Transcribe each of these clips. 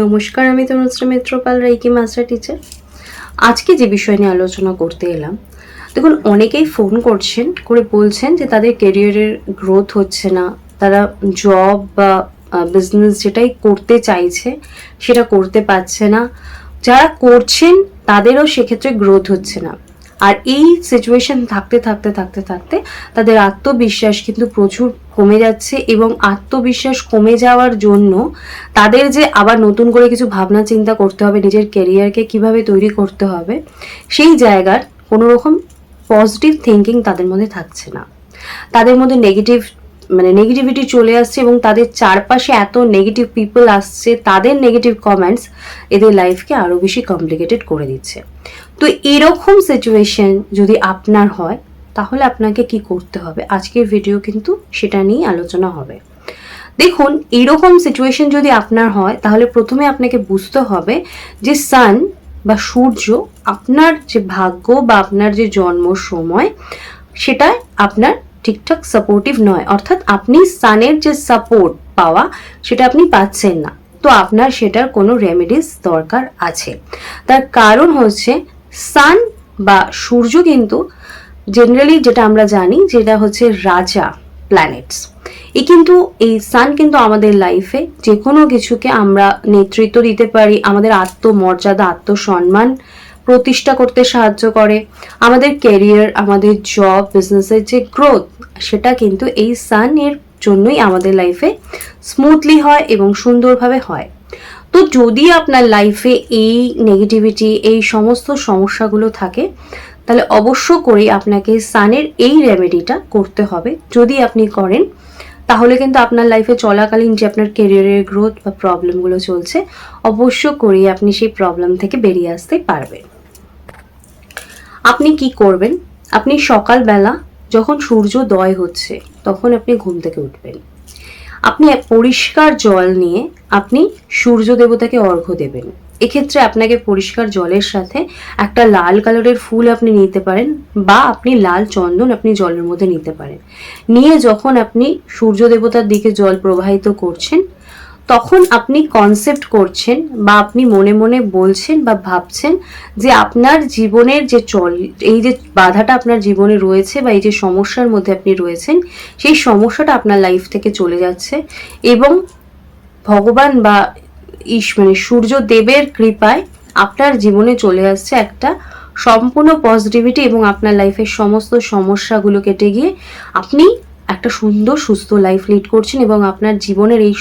নমস্কার, আমি Tanushree Mitrapal Reiki master teacher. আজকে যে বিষয় নিয়ে আলোচনা করতে এলাম, দেখুন, অনেকেই ফোন করছেন, করে বলছেন যে তাদের কেরিয়ারের গ্রোথ হচ্ছে না, তারা জব বা বিজনেস যেটাই করতে চাইছে, সেটা করতে পারছে না। যারা করছেন, তাদেরও সেক্ষেত্রে গ্রোথ হচ্ছে না। আর এই সিচুয়েশন থাকতে থাকতে থাকতে থাকতে তাদের আত্মবিশ্বাস কিন্তু প্রচুর কমে যাচ্ছে এবং আত্মবিশ্বাস কমে যাওয়ার জন্য তাদের যে আবার নতুন করে কিছু ভাবনা, চিন্তা করতে হবে, নিজের ক্যারিয়ারকে কীভাবে তৈরি করতে হবে, সেই জায়গার কোনোরকম পজিটিভ থিঙ্কিং তাদের মধ্যে থাকছে না। তাদের মধ্যে নেগেটিভ মানে নেগেটিভিটি চলে আসছে এবং তাদের চারপাশে এত নেগেটিভ পিপল আসছে, তাদের নেগেটিভ কমেন্টস এদের লাইফকে আরও বেশি কমপ্লিকেটেড করে দিচ্ছে। তো এরকম সিচুয়েশন যদি আপনার হয়, তাহলে আপনাকে কি করতে হবে? আজকের ভিডিও কিন্তু সেটা নিয়ে আলোচনা হবে। দেখুন, এরকম সিচুয়েশন যদি আপনার হয়, তাহলে প্রথমে আপনাকে বুঝতে হবে যে সান বা সূর্য আপনার যে ভাগ্য বা আপনার যে জন্ম সময়, সেটা আপনার ঠিকঠাক সাপোর্টিভ নয়। অর্থাৎ আপনি সানের যে সাপোর্ট পাওয়া, সেটা আপনি পাচ্ছেন না। তো আপনার সেটার কোনো রেমেডিস দরকার আছে। তার কারণ হচ্ছে, সান বা সূর্য কিন্তু জেনারেলি যেটা আমরা জানি, যেটা হচ্ছে রাজা প্ল্যানেটস এই কিন্তু, এই সান কিন্তু আমাদের লাইফে যে কোনো কিছুকে আমরা নেতৃত্ব দিতে পারি, আমাদের আত্মমর্যাদা, আত্মসম্মান প্রতিষ্ঠা করতে সাহায্য করে। আমাদের ক্যারিয়ার আমাদের জব বিজনেসের যে গ্রোথ সেটা কিন্তু এই সান এর জন্যই আমাদের লাইফে স্মুথলি হয় এবং সুন্দরভাবে হয়। তো যদি আপনার লাইফে এই নেগেটিভিটি এই সমস্ত সমস্যাগুলো থাকে, তাহলে অবশ্য করেই আপনাকে সানের এই রেমেডিটা করতে হবে। যদি আপনি করেন, তাহলে কিন্তু আপনার লাইফে চলাকালীন যে আপনার কেরিয়ারের গ্রোথ বা প্রবলেমগুলো চলছে, অবশ্য করেই আপনি সেই প্রবলেম থেকে বেরিয়ে আসতে পারবেন। আপনি কি করবেন? আপনি সকালবেলা যখন সূর্যোদয় হচ্ছে, তখন আপনি ঘুম থেকে উঠবেন। আপনি পরিষ্কার জল নিয়ে আপনি সূর্য দেবতাকে অর্ঘ্য দেবেন। এক্ষেত্রে আপনাকে পরিষ্কার জলের সাথে একটা লাল কালারের ফুল আপনি নিতে পারেন বা আপনি লাল চন্দন আপনি জলের মধ্যে নিতে পারেন। নিয়ে যখন আপনি সূর্য দেবতার দিকে জল প্রবাহিত করছেন তখন আপনি কনসেপ্ট করছেন বা আপনি মনে মনে বলছেন বা ভাবছেন যে আপনার জীবনের যে চল, এই যে বাধাটা আপনার জীবনে রয়েছে বা এই যে সমস্যার মধ্যে আপনি রয়েছেন, সেই সমস্যাটা আপনার লাইফ থেকে চলে যাচ্ছে এবং ভগবান বা ইস মানে সূর্য দেবের কৃপায় আপনার জীবনে চলে আসছে একটা সম্পূর্ণ পজিটিভিটি এবং আপনার লাইফের সমস্ত সমস্যাগুলো কেটে গিয়ে আপনি একটা সুন্দর, সুস্থ লাইফ লিড করছেন এবং আপনার জীবনের এই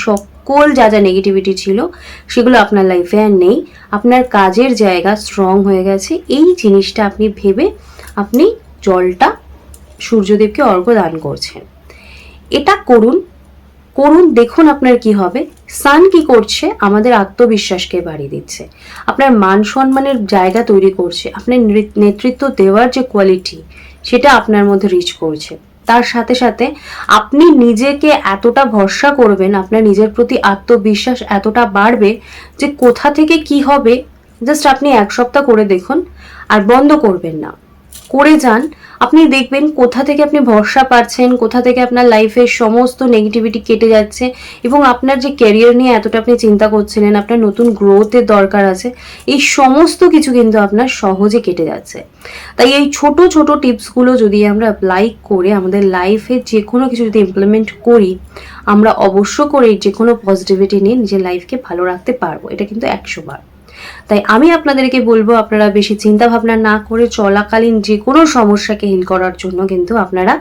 সকল যা যা নেগেটিভিটি ছিল, সেগুলো আপনার লাইফে আর নেই। আপনার কাজের জায়গা স্ট্রং হয়ে গেছে। এই জিনিসটা আপনি ভেবে আপনি জলটা সূর্যদেবকে অর্ঘ্য দান করছেন। এটা করুন। করুন, দেখুন আপনার কি হবে। সান কি করছে? আমাদের আত্মবিশ্বাসকে বাড়িয়ে দিচ্ছে। আপনার মান সম্মানের জায়গা তৈরি করছে। আপনার নেতৃত্ব দেওয়ার যে কোয়ালিটি সেটা আপনার মধ্যে রিচ করছে। তার সাথে সাথে আপনি নিজেকে এতটা ভরসা করবেন, আপনার নিজের প্রতি আত্মবিশ্বাস এতটা বাড়বে যে কোথা থেকে কি হবে জাস্ট আপনি এক সপ্তাহ করে দেখুন আর বন্ধ করবেন না। করে যান আপনি দেখবেন কোথা থেকে আপনি ভরসা পাচ্ছেন, কোথা থেকে আপনার লাইফের সমস্ত নেগেটিভিটি কেটে যাচ্ছে এবং আপনার যে ক্যারিয়ার নিয়ে এতটা আপনি চিন্তা করছিলেন, আপনার নতুন গ্রোথের দরকার আছে, এই সমস্ত কিছু কিন্তু আপনার সহজে কেটে যাচ্ছে। তাই এই ছোট ছোট টিপসগুলো যদি আমরা অ্যাপ্লাই করে আমাদের লাইফে যে কোনো কিছু যদি ইমপ্লিমেন্ট করি, আমরা অবশ্য করে যে কোনো পজিটিভিটি নিয়ে নিজের লাইফকে ভালো রাখতে পারব। এটা কিন্তু একশো বার। তাই আমি আপনাদেরকে বলব, আপনারা বেশি চিন্তা ভাবনা না করে চলাকালীন যে কোনো সমস্যাকে হিল করার জন্য কিন্তু আপনারা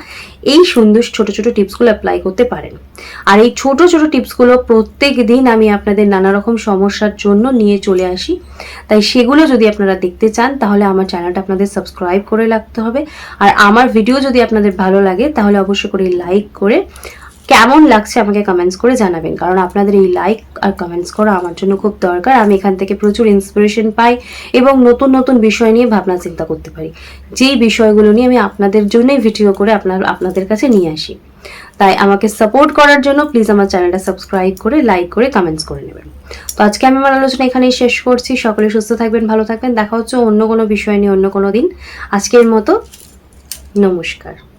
এই সুন্দর ছোট ছোট টিপসগুলো অ্যাপ্লাই করতে পারেন। আর এই ছোট ছোট টিপসগুলো প্রত্যেক দিন আমি আপনাদের নানা রকম সমস্যার জন্য নিয়ে চলে আসি। তাই সেগুলো যদি আপনারা দেখতে চান, তাহলে আমার চ্যানেলটা আপনাদের সাবস্ক্রাইব করে রাখতে হবে। আর আমার ভিডিও যদি আপনাদের ভালো লাগে, তাহলে অবশ্যই করে লাইক করে কেমন লাগছে আমাকে কমেন্টস করে জানাবেন। কারণ আপনাদের এই লাইক আর কমেন্টস করা আমার জন্য খুব দরকার। আমি এখান থেকে প্রচুর ইন্সপিরেশন পাই এবং নতুন নতুন বিষয় নিয়ে ভাবনা চিন্তা করতে পারি। যেই বিষয়গুলো নিয়ে আমি আপনাদের জন্যই ভিডিও করে আপনার, আপনাদের কাছে নিয়ে আসি। তাই আমাকে সাপোর্ট করার জন্য প্লিজ আমার চ্যানেলটা সাবস্ক্রাইব করে লাইক করে কমেন্টস করে নেবেন। তো আজকে আমি আমার আলোচনা এখানেই শেষ করছি। সকলে সুস্থ থাকবেন, ভালো থাকবেন। দেখা হচ্ছে অন্য কোনো বিষয় নিয়ে অন্য কোনো দিন। আজকের মতো নমস্কার।